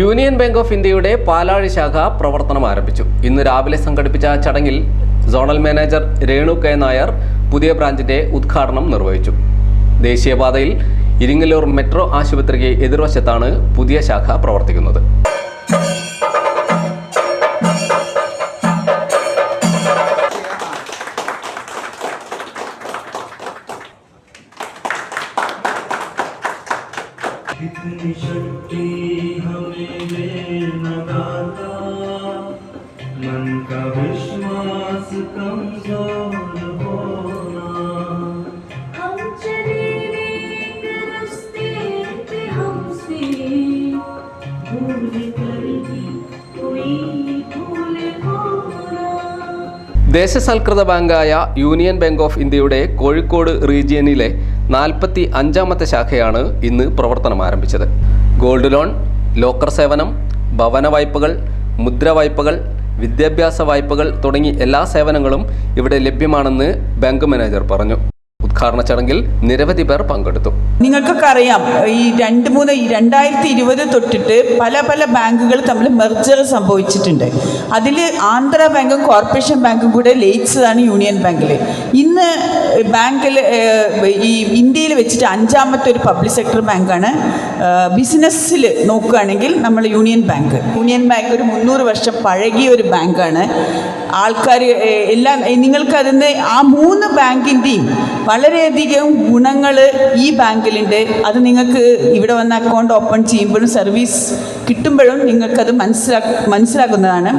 Union bank of ഇന്ത്യയുടെ പാലാഴി ശാഖ പ്രവർത്തനം ആരംഭിച്ചു. ഇന്ന് രാവിലെ സംഘടിപ്പിച്ച ചടങ്ങിൽ zonal manager Renu K Nair പുതിയ ബ്രാഞ്ചിന്റെ ഉദ്ഘാടനം നിർവഹിച്ചു. ദേശീയപാതയിൽ ഇരിങ്ങലൂർ മെട്രോ ആശുപത്രിക്ക് എതിർവശത്താണ് പുതിയ ശാഖ പ്രവർത്തിക്കുന്നത്. इतनी शक्ति हमें दे न दाता मन का विश्वास कमजोर होना हम चले एक रास्ते पे हमसे भूल कर भी कोई भूल होना ദേശസൽകൃത ബാങ്കായ യൂണിയൻ ബാങ്ക് ഓഫ് ഇന്ത്യയുടെ കോഴിക്കോട് റീജിയനിലെ നാൽപ്പത്തി അഞ്ചാമത്തെ ശാഖയാണ് ഇന്ന് പ്രവർത്തനം ആരംഭിച്ചത് ഗോൾഡ് ലോൺ ലോക്കർ സേവനം ഭവന വായ്പകൾ മുദ്ര വായ്പകൾ വിദ്യാഭ്യാസ വായ്പകൾ തുടങ്ങി എല്ലാ സേവനങ്ങളും ഇവിടെ ലഭ്യമാണെന്ന് ബാങ്ക് മാനേജർ പറഞ്ഞു. ഉദ്ഘാടന ചടങ്ങിൽ നിരവധി പേർ പങ്കെടുത്തു. നിങ്ങൾക്കൊക്കെ അറിയാം ഈ രണ്ട് മൂന്ന് രണ്ടായിരത്തി ഇരുപത് തൊട്ടിട്ട് പല പല ബാങ്കുകൾ തമ്മിൽ മെർജർ സംഭവിച്ചിട്ടുണ്ട്. അതിൽ ആന്ധ്ര ബാങ്കും കോർപ്പറേഷൻ ബാങ്കും കൂടെ ലയിച്ചതാണ് യൂണിയൻ ബാങ്കിൽ ഇന്ന് ബാങ്കിൽ ഈ ഇന്ത്യയിൽ വെച്ചിട്ട് അഞ്ചാമത്തെ ഒരു പബ്ലിക് സെക്ടർ ബാങ്കാണ് ബിസിനസ്സിൽ നോക്കുകയാണെങ്കിൽ നമ്മൾ യൂണിയൻ ബാങ്ക്. യൂണിയൻ ബാങ്ക് ഒരു മുന്നൂറ് വർഷം പഴകിയ ഒരു ബാങ്കാണ്. ആൾക്കാർ എല്ലാം നിങ്ങൾക്ക് അതിന് ആ മൂന്ന് ബാങ്കിന്റെയും വളരെയധികം ഗുണങ്ങൾ ഈ ബാങ്കിലുണ്ട്. അത് നിങ്ങൾക്ക് ഇവിടെ വന്ന് അക്കൗണ്ട് ഓപ്പൺ ചെയ്യുമ്പോഴും സർവീസ് കിട്ടുമ്പോഴും നിങ്ങൾക്കത് മനസ്സിലാ മനസ്സിലാക്കുന്നതാണ്.